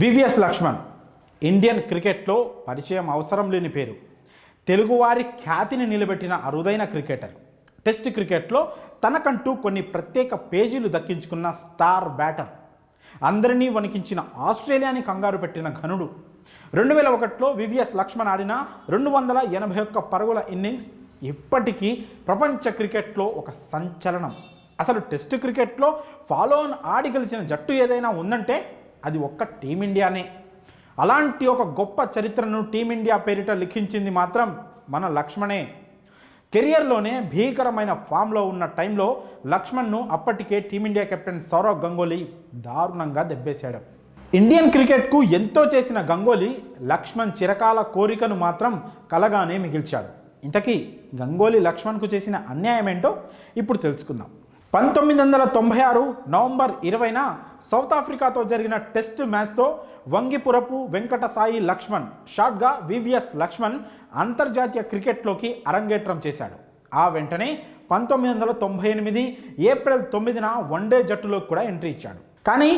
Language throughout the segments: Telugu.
వివిఎస్ లక్ష్మణ్ ఇండియన్ క్రికెట్లో పరిచయం అవసరం లేని పేరు. తెలుగువారి ఖ్యాతిని నిలబెట్టిన అరుదైన క్రికెటర్. టెస్ట్ క్రికెట్లో తనకంటూ కొన్ని ప్రత్యేక పేజీలు దక్కించుకున్న స్టార్ బ్యాటర్. అందరినీ వణికించిన ఆస్ట్రేలియాని కంగారు పెట్టిన ఘనుడు. రెండు వేల ఒకటిలో వివిఎస్ లక్ష్మణ్ ఆడిన రెండు వందల ఎనభై ఒక్క పరుగుల ఇన్నింగ్స్ ఇప్పటికీ ప్రపంచ క్రికెట్లో ఒక సంచలనం. అసలు టెస్ట్ క్రికెట్లో ఫాలో ఆన్ ఆడి గెలిచిన జట్టు ఏదైనా ఉందంటే అది ఒక్క టీమిండియానే అలాంటి ఒక గొప్ప చరిత్రను టీమిండియా పేరిట లిఖించింది మాత్రం మన లక్ష్మణే. కెరియర్లోనే భీకరమైన ఫామ్లో ఉన్న టైంలో లక్ష్మణ్ను అప్పటికే టీమిండియా కెప్టెన్ సౌరవ్ గంగోలీ దారుణంగా దెబ్బేశాడు. ఇండియన్ క్రికెట్కు ఎంతో చేసిన గంగోలీ లక్ష్మణ్ చిరకాల కోరికను మాత్రం కలగానే మిగిల్చాడు. ఇంతకీ గంగోలీ లక్ష్మణ్కు చేసిన అన్యాయం ఏంటో ఇప్పుడు తెలుసుకుందాం. పంతొమ్మిది వందల తొంభై ఆరు నవంబర్ ఇరవైన సౌత్ ఆఫ్రికాతో జరిగిన టెస్ట్ మ్యాచ్తో వంగిపురపు వెంకట సాయి లక్ష్మణ్ షార్ట్గా వివిఎస్ లక్ష్మణ్ అంతర్జాతీయ క్రికెట్లోకి అరంగేట్రం చేశాడు. ఆ వెంటనే పంతొమ్మిది వందల తొంభై ఎనిమిది ఏప్రిల్ తొమ్మిదిన వన్డే జట్టులోకి కూడా ఎంట్రీ ఇచ్చాడు. కానీ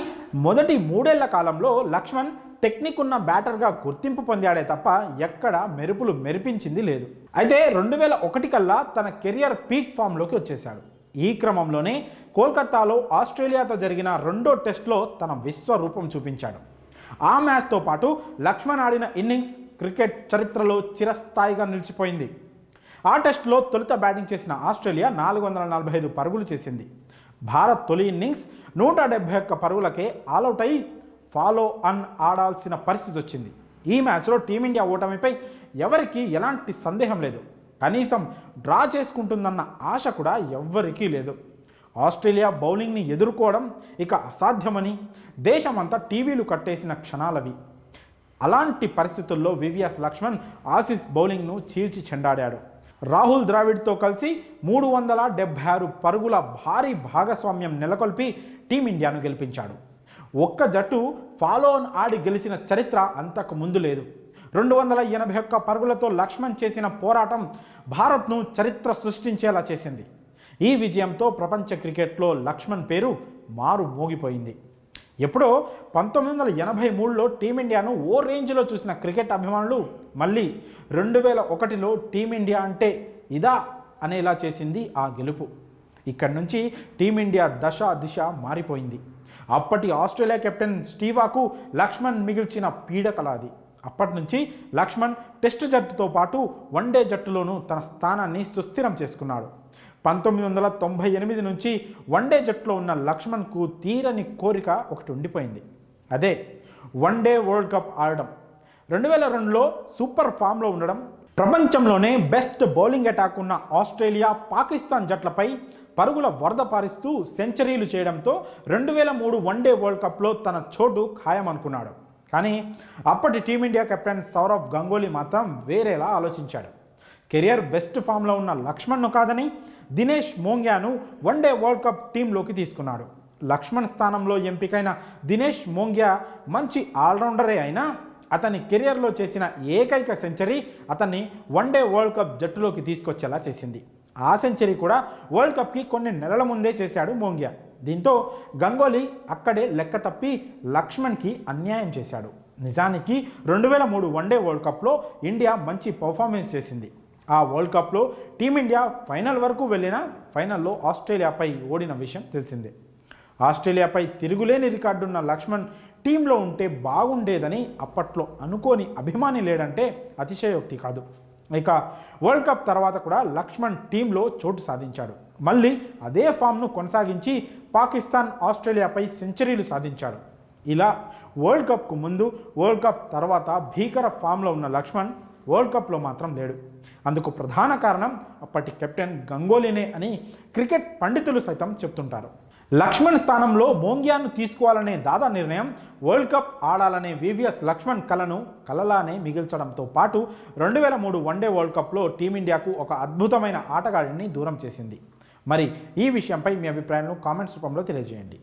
మొదటి మూడేళ్ళ కాలంలో లక్ష్మణ్ టెక్నిక్ ఉన్న బ్యాటర్గా గుర్తింపు పొందాడే తప్ప ఎక్కడ మెరుపులు మెరిపించింది లేదు. అయితే రెండు వేల ఒకటి కల్లా తన కెరియర్ పీక్ ఫామ్లోకి వచ్చేశాడు. ఈ క్రమంలోనే కోల్కతాలో ఆస్ట్రేలియాతో జరిగిన రెండో టెస్ట్లో తన విశ్వరూపం చూపించాడు. ఆ మ్యాచ్తో పాటు లక్ష్మణ్ ఆడిన ఇన్నింగ్స్ క్రికెట్ చరిత్రలో చిరస్థాయిగా నిలిచిపోయింది. ఆ టెస్ట్లో తొలుత బ్యాటింగ్ చేసిన ఆస్ట్రేలియా నాలుగు వందల నలభై ఐదు పరుగులు చేసింది. భారత్ తొలి ఇన్నింగ్స్ నూట డెబ్బై ఒక్క పరుగులకే ఆల్అవుట్ అయి ఫాలో అన్ ఆడాల్సిన పరిస్థితి వచ్చింది. ఈ మ్యాచ్లో టీమిండియా ఓటమిపై ఎవరికీ ఎలాంటి సందేహం లేదు. కనీసం డ్రా చేసుకుంటుందన్న ఆశ కూడా ఎవ్వరికీ లేదు. ఆస్ట్రేలియా బౌలింగ్ని ఎదుర్కోవడం ఇక అసాధ్యమని దేశమంతా టీవీలు కట్టేసిన క్షణాలవి. అలాంటి పరిస్థితుల్లో వివిఎస్ లక్ష్మణ్ ఆసీస్ బౌలింగ్ను చీల్చి చెండాడాడు. రాహుల్ ద్రావిడ్తో కలిసి మూడు వందల డెబ్భై ఆరు పరుగుల భారీ భాగస్వామ్యం నెలకొల్పి టీమిండియాను గెలిపించాడు. ఒక్క జట్టు ఫాలో ఆన్ ఆడి గెలిచిన చరిత్ర అంతకు ముందు లేదు. రెండు వందల ఎనభై ఒక్క పరుగులతో లక్ష్మణ్ చేసిన పోరాటం భారత్ను చరిత్ర సృష్టించేలా చేసింది. ఈ విజయంతో ప్రపంచ క్రికెట్లో లక్ష్మణ్ పేరు మారు మోగిపోయింది. ఎప్పుడో పంతొమ్మిది వందల ఎనభై మూడులో టీమిండియాను ఓ రేంజ్లో చూసిన క్రికెట్ అభిమానులు మళ్ళీ రెండు వేల ఒకటిలో టీమిండియా అంటే ఇదా అనేలా చేసింది ఆ గెలుపు. ఇక్కడి నుంచి టీమిండియా దశ దిశ మారిపోయింది. అప్పటి ఆస్ట్రేలియా కెప్టెన్ స్టీవాకు లక్ష్మణ్ మిగిల్చిన పీడకలాది. అప్పటి నుంచి లక్ష్మణ్ టెస్ట్ జట్టుతో పాటు వన్డే జట్టులోనూ తన స్థానాన్ని సుస్థిరం చేసుకున్నాడు. పంతొమ్మిది వందల తొంభై ఎనిమిది నుంచి వన్డే జట్టులో ఉన్న లక్ష్మణ్కు తీరని కోరిక ఒకటి ఉండిపోయింది. అదే వన్డే వరల్డ్ కప్ ఆడడం. రెండు వేల రెండులో సూపర్ ఫామ్లో ఉండడం ప్రపంచంలోనే బెస్ట్ బౌలింగ్ అటాక్ ఉన్న ఆస్ట్రేలియా పాకిస్తాన్ జట్లపై పరుగుల వరద పారిస్తూ సెంచరీలు చేయడంతో రెండు వేల మూడు వన్డే వరల్డ్ కప్లో తన చోటు ఖాయమనుకున్నాడు. కానీ అప్పటి టీమిండియా కెప్టెన్ సౌరవ్ గంగోలీ మాత్రం వేరేలా ఆలోచించాడు. కెరియర్ బెస్ట్ ఫామ్లో ఉన్న లక్ష్మణ్ను కాదని దినేష్ మోంగ్యాను వన్డే వరల్డ్ కప్ టీంలోకి తీసుకున్నాడు. లక్ష్మణ్ స్థానంలో ఎంపికైన దినేష్ మోంగ్యా మంచి ఆల్రౌండరే అయినా అతని కెరియర్లో చేసిన ఏకైక సెంచరీ అతన్ని వన్డే వరల్డ్ కప్ జట్టులోకి తీసుకొచ్చేలా చేసింది. ఆ సెంచరీ కూడా వరల్డ్ కప్కి కొన్ని నెలల ముందే చేశాడు మోంగ్యా. దీంతో గంగోలీ అక్కడే లెక్క తప్పి లక్ష్మణ్కి అన్యాయం చేశాడు. నిజానికి రెండు వేల మూడు వన్డే వరల్డ్ కప్లో ఇండియా మంచి పర్ఫార్మెన్స్ చేసింది. ఆ వరల్డ్ కప్లో టీమిండియా ఫైనల్ వరకు వెళ్ళిన ఫైనల్లో ఆస్ట్రేలియాపై ఓడిన విషయం తెలిసిందే. ఆస్ట్రేలియాపై తిరుగులేని రికార్డున్న లక్ష్మణ్ టీంలో ఉంటే బాగుండేదని అప్పట్లో అనుకోని అభిమాని లేడంటే అతిశయోక్తి కాదు. ఇక వరల్డ్ కప్ తర్వాత కూడా లక్ష్మణ్ టీంలో చోటు సాధించాడు. మళ్ళీ అదే ఫామ్ను కొనసాగించి పాకిస్తాన్ ఆస్ట్రేలియాపై సెంచరీలు సాధించాడు. ఇలా వరల్డ్ కప్కు ముందు వరల్డ్ కప్ తర్వాత భీకర ఫామ్లో ఉన్న లక్ష్మణ్ వరల్డ్ కప్లో మాత్రం లేడు. అందుకు ప్రధాన కారణం అప్పటి కెప్టెన్ గంగోలీనే అని క్రికెట్ పండితులు సైతం చెప్తుంటారు. లక్ష్మణ్ స్థానంలో మోంగ్యాను తీసుకోవాలనే దాదా నిర్ణయం వరల్డ్ కప్ ఆడాలనే వివిఎస్ లక్ష్మణ్ కలను కలలానే మిగిల్చడంతో పాటు రెండు వేల మూడు వన్డే వరల్డ్ కప్లో టీమిండియాకు ఒక అద్భుతమైన ఆటగాడిని దూరం చేసింది. మరి ఈ విషయంపై మీ అభిప్రాయాలను కామెంట్స్ రూపంలో తెలియజేయండి.